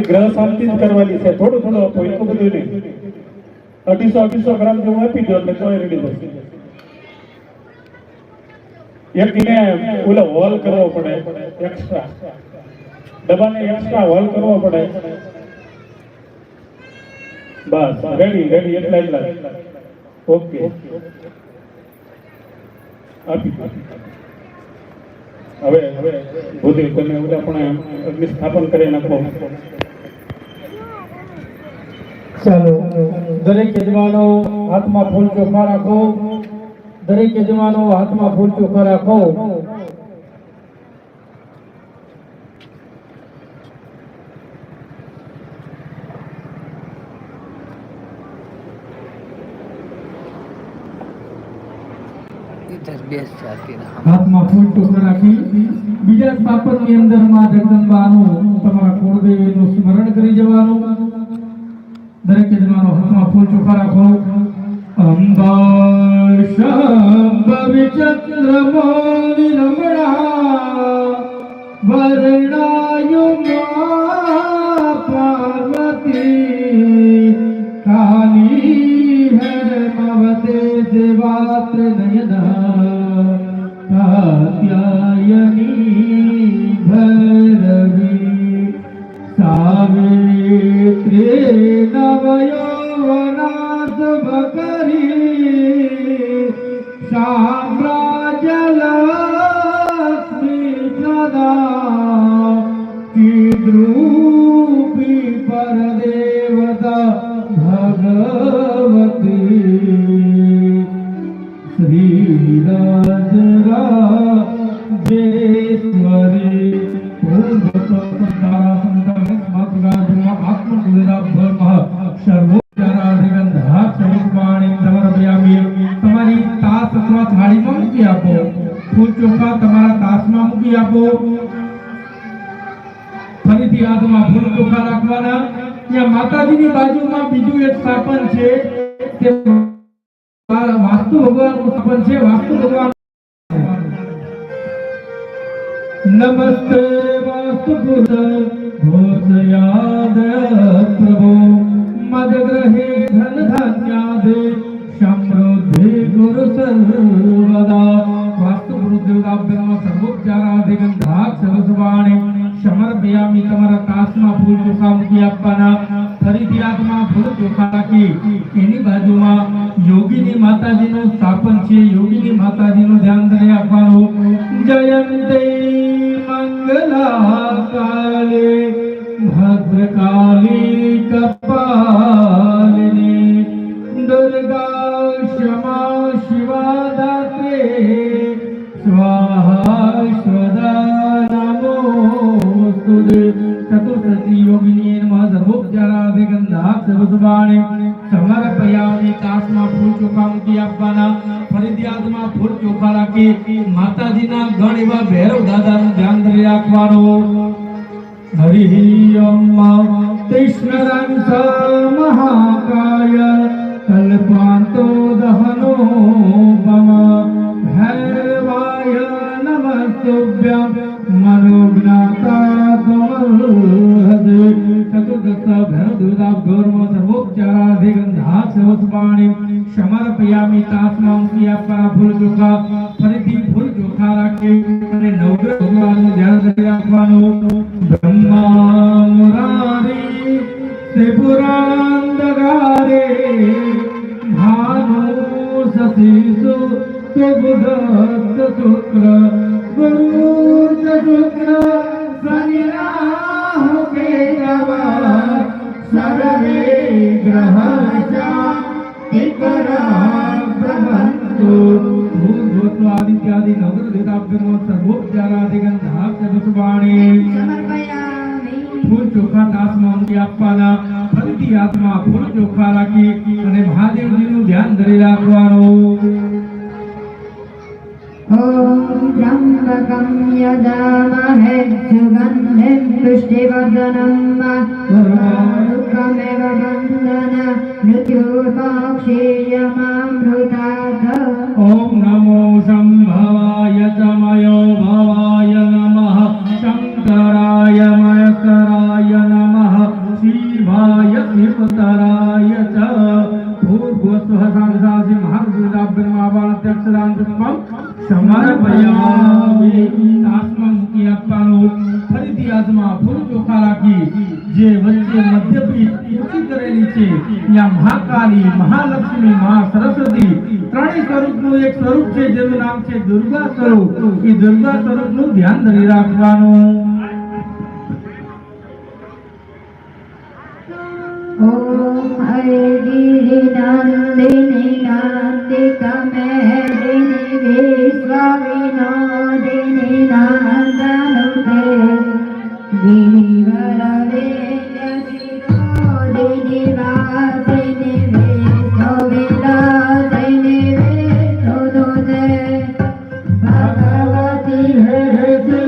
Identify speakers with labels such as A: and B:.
A: ગ્રહ શાંતિ જ કરવાની છે. થોડું થોડું આપો, એટલું બધું નહીં. અઢીસો અઢીસો ગ્રામ જેવું આપી દો એટલે કોઈ રેડી થશે. એક એને ઓલો હોલ કરવો પડે એક્સ્ટ્રા ડબ્બાને એક્સ્ટ્રા હોલ કરવો પડે. બસ રેડી રેડી એટલા એટલા ઓકે. આપી હવે હવે ભૂદેવ તમે ઉદાપણે પણ અગ્નિ સ્થાપન કરી નાખો.
B: चलो दरेक यजमान हाथ में फूल चोखा
C: राखो दरेक यजमान हाथ
B: में फूल चोखा राखो બીજા પાપર ની અંદર માં જગદંબા નું તમારા કુળદેવ દરેક યજમાનો હાથમાં ફૂલ ચોખા રાખો અંબા શંભ વિચંદ્રમોનિ રમણા વર્ણાયુમા પાર્વતી કાલી હેમવતે દેવાત્ર નયના કાત્યાયની नवयोवनाथ बकरी साम्राज्यलक्ष्मी सदा द्रूपी परदेवता भगवती श्रीराजरा जेश्वरी भगवता આપો. ફરીથી હાથમાં ફૂલ ચોખા રાખવાના. ત્યાં માતાજીની બાજુમાં બીજું એક સ્થાપન છે. તે વાસ્તુ ભગવાનનું સ્થાપન છે. વાસ્તુ ભગવાન નમસ્તે વાસ્તુ પુરુષ ભૂતયાદ પ્રભુ. મદગ્રહે ધન ધાન્યાદે. સમૃદ્ધિ ગુરુ સર્વદા. વાસ્તુ પુરુષ દેવતાભ્યનો સર્વોપચારાધિગંધા સરસ્વાણી સમર્પયામિ તમારા તાસમાં ફૂલ ચોખા મૂકી આપવાના ફરીથી હાથમાં ફૂલ ચોખા રાખી એની બાજુમાં યોગીની માતાજીનું સ્થાપન છે યોગીની માતાજીનું ધ્યાન ધરી આપવાનું જયંતે મંગલા કાલે ભદ્રકાલી કપાલિની દુર્ગા ક્ષમા ચતુર્દશી યોગિની નમઃ તાસમાં ફૂલ ચોખા માતાજીના ગણ એવા ભૈરવ દાદાનું ધ્યાન ધરી રાખવાનું. હરિ ઓમ કૃષ્ણરંસ મહાકાય સમર્પયામિ તાસમાં મૂકી આપવાના ફૂલ ચોખા ફરીથી ફૂલ ચોખા રાખી અને નવગ્રહ ભગવાનનું ધ્યાન કરી રાખવાનું બ્રહ્મા મુરારી ત્રિપુરાંધકારે ભાનુ સતીસુ સુબુધત શુક્ર ગુરુ શુક્ર શનિ રાહુ કેતવ સર્વે ગ્રહ નગર દેવતાભ્યનો સર્વોપચારાધિગંધા સદસ્વાણી
D: સમર્પયામિ.
B: ફૂલ ચોખા તાસમાં મૂકી આપવાના ફરીથી હાથમાં ફૂલ ચોખા રાખી અને મહાદેવજીનું ધ્યાન ધરી રાખવાનું.
D: न्दन मृत्यु क्षेय मृत्युपाक्षीयमामृतात्
B: ॐ नमो सम्भवाय तमयो भवाय नमः शङ्कराय मयकराय नमः श्रीभाय धृपुतराय च भूर्गस्व બાબા અધ્યક્ષ રામકૃષ્ણ સમર્પયામી આસમાં મૂકી આપવાનું ફરીથી હાથમાં ફૂલ ચોખા રાખી જે વચ્ચે મધ્યપીઠ કરેલી છે ત્યાં મહાકાલી મહાલક્ષ્મી મહા સરસ્વતી ત્રણેય સ્વરૂપનું એક સ્વરૂપ છે જેનું નામ છે દુર્ગા સ્વરૂપ એ દુર્ગા સ્વરૂપનું ધ્યાન ધરી રાખવાનું ઓમ હરે ગિરિનાથ નંદિની નંદિત મેલિની વિશ્વવિનોદિની નંદનુતે ગિરિવર વેદિની વાસિની
D: ભગવતી હૃદય